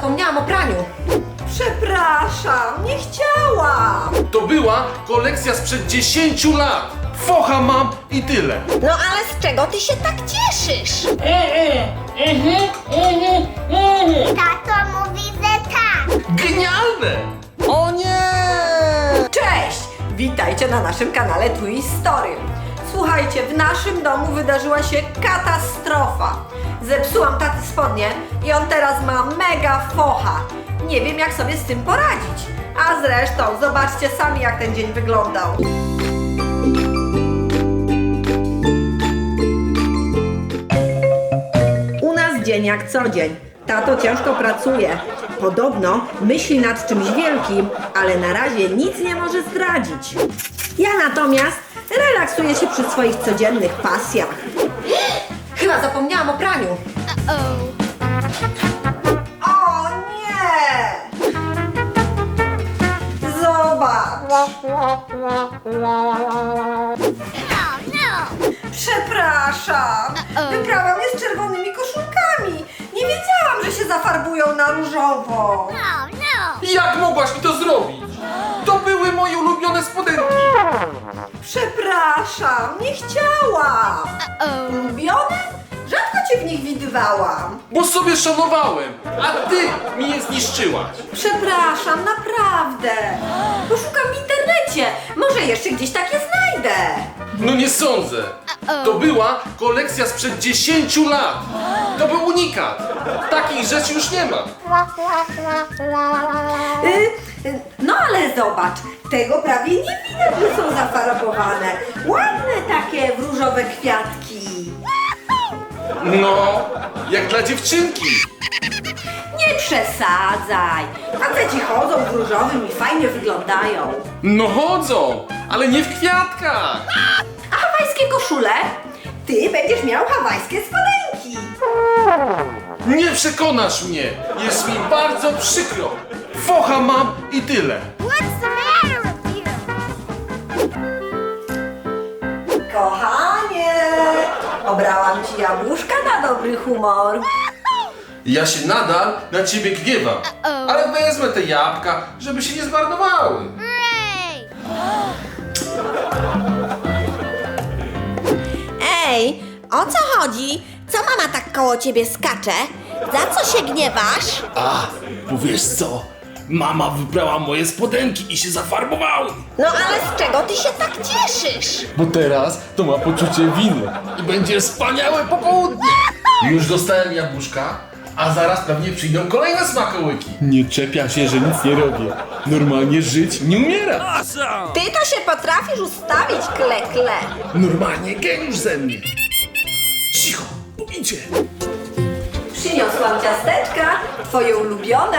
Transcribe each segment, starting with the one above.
zapomniałam o praniu. Przepraszam, nie chciałam. To była kolekcja sprzed 10 lat. Focha mam i tyle. No ale z czego ty się tak cieszysz? Tato mówi, że tak. Genialne! O nie! Cześć! Witajcie na naszym kanale Twist Story. Słuchajcie, w naszym domu wydarzyła się katastrofa. Zepsułam taty spodnie i on teraz ma mega focha. Nie wiem jak sobie z tym poradzić. A zresztą, zobaczcie sami jak ten dzień wyglądał. U nas dzień jak co dzień. Tato ciężko pracuje. Podobno myśli nad czymś wielkim, ale na razie nic nie może zdradzić. Ja natomiast relaksuję się przy swoich codziennych pasjach. Chyba zapomniałam o praniu. O nie! Zobacz! Przepraszam! Wybrałam je z czerwonymi koszulkami. Nie wiedziałam, że się zafarbują na różowo. Jak mogłaś mi to zrobić? To były moje ulubione spodenki. Przepraszam, nie chciałam. Ulubione? Rzadko cię w nich widywałam. Bo sobie szanowałem, a ty mi je zniszczyłaś. Przepraszam, naprawdę. Poszukam w internecie. Może jeszcze gdzieś takie znajdę. No nie sądzę. To była kolekcja sprzed 10 lat. To był unikat. Takich rzeczy już nie ma. Y, y, no ale zobacz, tego prawie nie widać, że są zafarbowane. Ładne takie różowe kwiatki. No, jak dla dziewczynki. Nie przesadzaj. Faceci chodzą w różowym i fajnie wyglądają. No chodzą, ale nie w kwiatkach. A hawajskie koszule? Ty będziesz miał hawajskie spodenki. Nie przekonasz mnie. Jest mi bardzo przykro. Focha mam i tyle. Kochanie, obrałam ci jabłuszka na dobry humor. Ja się nadal na ciebie gniewam. Ale wezmę te jabłka, żeby się nie zmarnowały. Hooray! Ej, o co chodzi? Co mama tak koło ciebie skacze? Za co się gniewasz? A, bo wiesz co? Mama wybrała moje spodenki i się zafarbowały. No ale z czego ty się tak cieszysz? Bo teraz to ma poczucie winy. I będzie wspaniałe popołudnie. Już dostałem jabłuszka, a zaraz pewnie przyjdą kolejne smakołyki. Nie czepia się, że nic nie robię. Normalnie żyć nie umiera. Ty to się potrafisz ustawić, kle-kle. Normalnie geniusz ze mnie. Cicho, idzie. Przyniosłam ciasteczka, twoje ulubione.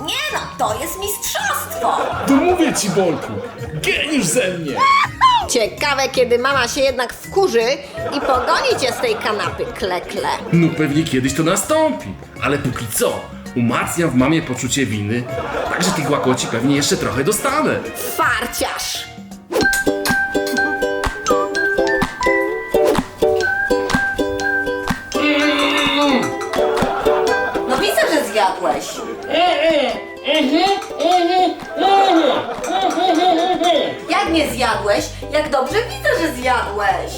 Nie no, to jest mistrzostwo. To mówię ci, Bolku. Geniusz ze mnie. Ciekawe, kiedy mama się jednak wkurzy i pogoni cię z tej kanapy, kle-kle. No pewnie kiedyś to nastąpi. Ale póki co, umacniam w mamie poczucie winy. Także tych łakoci pewnie jeszcze trochę dostanę. Farciarz. Jak nie zjadłeś? Jak dobrze widzę, że zjadłeś.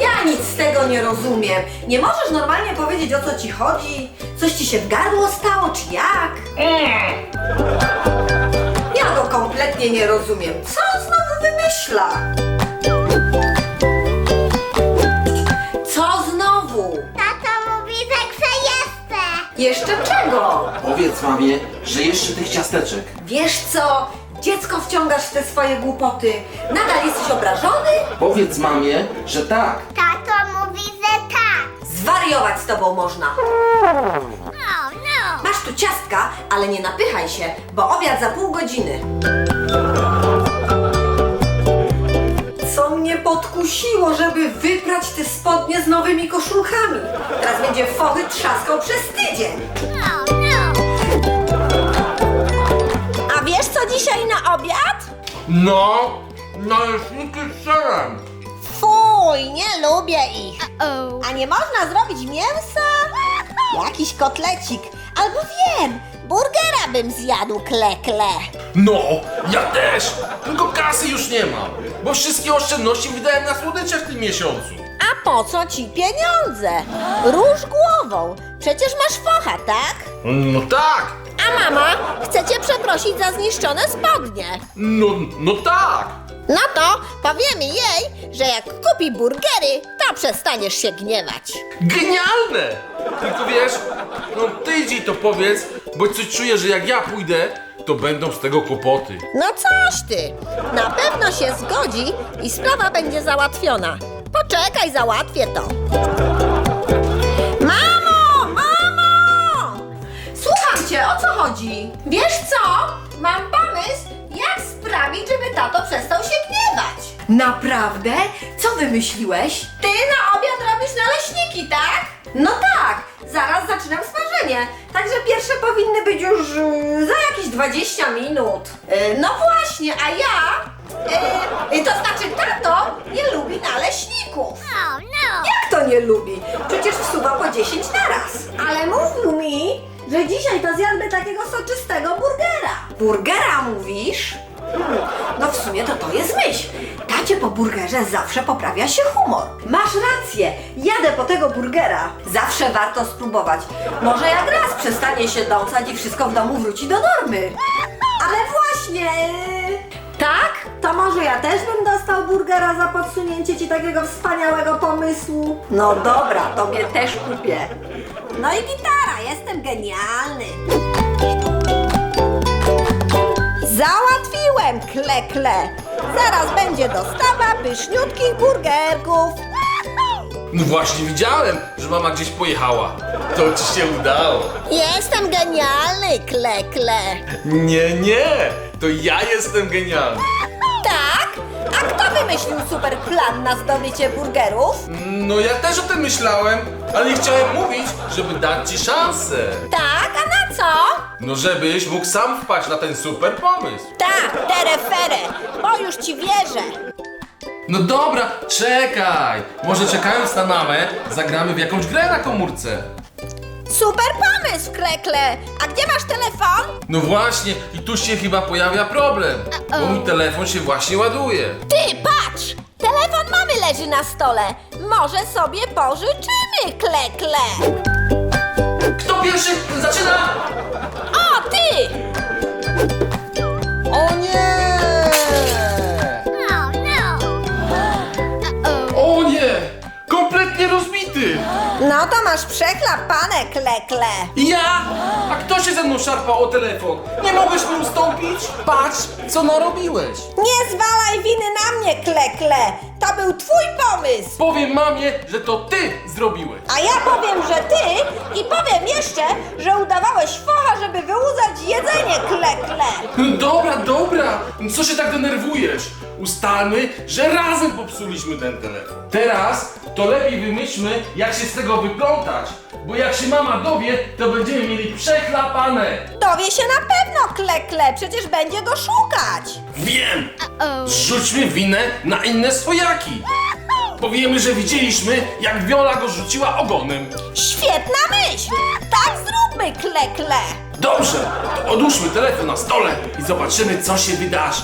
Ja nic z tego nie rozumiem. Nie możesz normalnie powiedzieć o co ci chodzi? Coś ci się w gardło stało, czy jak? Ja go kompletnie nie rozumiem. Co on znowu wymyśla? Powiedz mamie, że jeszcze tych ciasteczek. Wiesz co? Dziecko wciągasz w te swoje głupoty. Nadal jesteś obrażony? Powiedz mamie, że tak. Tato mówi, że tak. Zwariować z tobą można. Oh no. Masz tu ciastka, ale nie napychaj się, bo obiad za pół godziny. Co mnie podkusiło, żeby wyprać te spodnie z nowymi koszulkami? Teraz będzie fochy trzaskał przez tydzień. No. Dzisiaj na obiad? No, naleśniki z serem. Fuj, nie lubię ich. Oh. A nie można zrobić mięsa? Jakiś kotlecik. Albo wiem, burgera bym zjadł klekle. No, ja też. Tylko kasy już nie mam, bo wszystkie oszczędności wydałem na słodycze w tym miesiącu. A po co ci pieniądze? Róż głową. Przecież masz focha, tak? No tak, A mama chce cię przeprosić za zniszczone spodnie. no, no tak. No to powiemy jej, że jak kupi burgery, to przestaniesz się gniewać. Genialne! Tylko wiesz, no ty idź to powiedz, bo coś czuję, że jak ja pójdę, to będą z tego kłopoty. No coś ty! Na pewno się zgodzi i sprawa będzie załatwiona. Poczekaj, załatwię to. Chodzi? Wiesz co? Mam pomysł, jak sprawić, żeby tato przestał się gniewać. Naprawdę? Co wymyśliłeś? Ty na obiad robisz naleśniki, tak? No tak, zaraz zaczynam smażenie. Także pierwsze powinny być już y, za jakieś 20 minut. Y, no właśnie, a ja... y, y, to znaczy tato nie lubi naleśników. Oh no. Jak to nie lubi? Przecież wsuwa po 10 naraz. Ale mówił mi, że dzisiaj to zjadłby takiego soczystego burgera. Burgera mówisz? No w sumie to to jest myśl. Tacie po burgerze zawsze poprawia się humor. Masz rację, jadę po tego burgera. Zawsze warto spróbować. Może jak raz przestanie się dącać i wszystko w domu wróci do normy. Ale właśnie... Tak? To może ja też bym dostał burgera za podsunięcie ci takiego wspaniałego pomysłu? No dobra, tobie też kupię. No i gitara, jestem genialny. Załatwiłem, klekle. Zaraz będzie dostawa pyszniutkich burgerków. No właśnie widziałem, że mama gdzieś pojechała. To ci się udało. Jestem genialny, klekle. Nie, nie, to ja jestem genialny. Wymyślił super plan na zdobycie burgerów? No ja też o tym myślałem, ale nie chciałem mówić, żeby dać ci szansę. Tak, a na co? No żebyś mógł sam wpaść na ten super pomysł. Tak, terefere, bo już ci wierzę. No dobra, czekaj. Może czekając na mamę, zagramy w jakąś grę na komórce. Super pomysł, klekle. A gdzie masz telefon? No właśnie, i tu się chyba pojawia problem, bo mój telefon się właśnie ładuje. Ty, patrz! Telefon mamy leży na stole. Może sobie pożyczymy, klekle. Kto pierwszy zaczyna? O, ty! No to masz przechlapane, klekle. Ja? A kto się ze mną szarpał o telefon? Nie mogłeś mi ustąpić? Patrz, co narobiłeś. Nie zwalaj winy na mnie, klekle. To był twój pomysł. Powiem mamie, że to ty zrobiłeś. A ja powiem, że ty i powiem jeszcze, że udawałeś focha, żeby wyłudzać jedzenie, klekle. Dobra, dobra, co się tak denerwujesz? Ustalmy, że razem popsuliśmy ten telefon. Teraz to lepiej wymyślmy, jak się z tego wyplątać, bo jak się mama dowie, to będziemy mieli przechlapane. Dowie się na pewno, klekle. Przecież będzie go szukać. Wiem! Zrzućmy winę na inne swojaki. Powiemy, że widzieliśmy, jak Viola go rzuciła ogonem. Świetna myśl. Tak zróbmy, klekle. Dobrze, to odłóżmy telefon na stole i zobaczymy, co się wydarzy.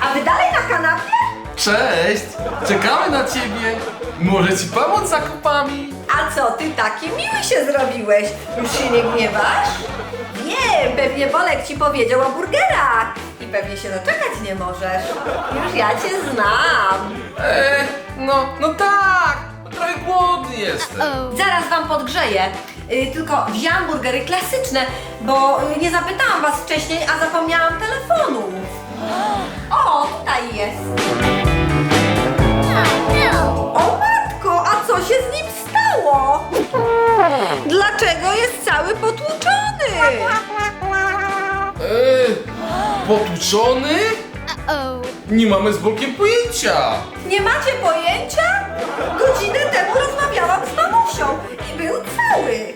A wy dalej na kanapie? Cześć! Czekamy na ciebie! Może ci pomóc zakupami? A co ty taki miły się zrobiłeś? Już się nie gniewasz? Nie, pewnie Bolek ci powiedział o burgerach. I pewnie się doczekać nie możesz. Już ja cię znam. Eee, no, no tak! Trochę głodny jestem. Zaraz wam podgrzeję. Y, tylko wzięłam burgery klasyczne, bo y, nie zapytałam was wcześniej, a zapomniałam telefonu. O, tutaj jest. O matko, a co się z nim stało? Dlaczego jest cały potłuczony? Eee, potłuczony? Nie mamy z Bolkiem pojęcia. Nie macie pojęcia? Godzinę temu rozmawiałam z mamusią i był cały.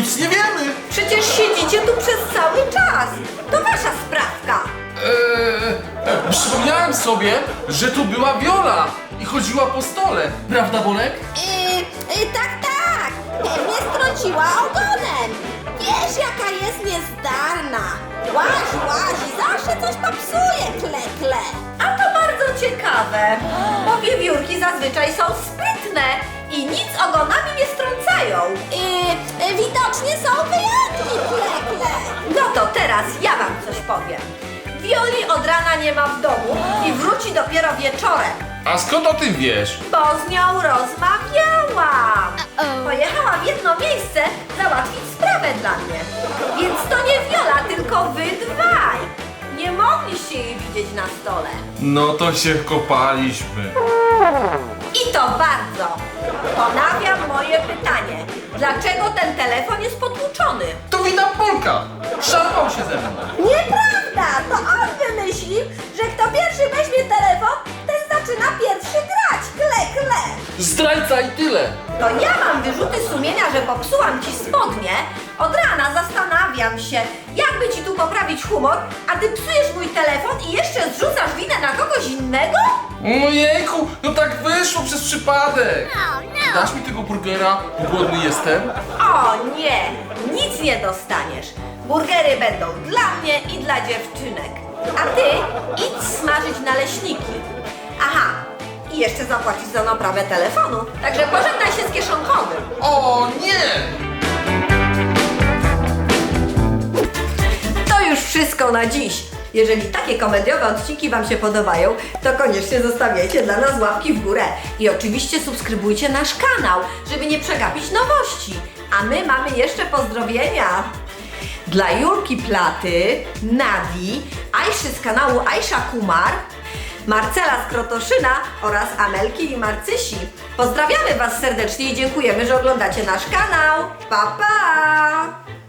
nic nie wiemy. Przecież siedzicie tu przez cały czas. To wasza sprawka. Eee, przypomniałem sobie, że tu była Viola i chodziła po stole. Prawda, Bolek? Yy, tak, tak! Pewnie strąciła ogonem! Wiesz, jaka jest niezdarna! Łazi, łazi, zawsze coś popsuje, kle, kle! A to bardzo ciekawe, bo wiewiórki zazwyczaj są sprytne i nic ogonami nie strącają. Yy, yy, widocznie są wyjątki, kle, kle! No to teraz ja wam coś powiem. Wioli od rana nie ma w domu i wróci dopiero wieczorem, A skąd o tym wiesz? bo z nią rozmawiałam. Uh-oh. Pojechała w jedno miejsce załatwić sprawę dla mnie. Więc to nie Wiola, tylko wy dwaj. Nie mogliście jej widzieć na stole. No to się kopaliśmy. I to bardzo. Ponawiam moje pytanie. Dlaczego ten telefon jest potłuczony? To wina Polka. Szarpał się ze mną. Nieprawda! To on wymyślił, że kto pierwszy weźmie telefon, zaczyna pierwszy grać, kle, kle! Zdrajca i tyle. To ja mam wyrzuty sumienia, że popsułam ci spodnie. Od rana zastanawiam się, jakby ci tu poprawić humor, a ty psujesz mój telefon i jeszcze zrzucasz winę na kogoś innego? Ojejku, no tak wyszło przez przypadek. Oh no! Dasz mi tego burgera? Głodny jestem. O nie, nic nie dostaniesz. Burgery będą dla mnie i dla dziewczynek. A ty idź smażyć naleśniki. Aha, i jeszcze zapłacić za naprawę telefonu. Także pożegnaj się z kieszonkowym. O nie! To już wszystko na dziś. Jeżeli takie komediowe odcinki Wam się podobają, to koniecznie zostawiajcie dla nas łapki w górę. I oczywiście subskrybujcie nasz kanał, żeby nie przegapić nowości. A my mamy jeszcze pozdrowienia. Dla Julki Platy, Nadi, Ajszy z kanału Ajsza Kumar, Marcela z Krotoszyna oraz Amelki i Marcysi. Pozdrawiamy Was serdecznie i dziękujemy, że oglądacie nasz kanał. Pa, pa!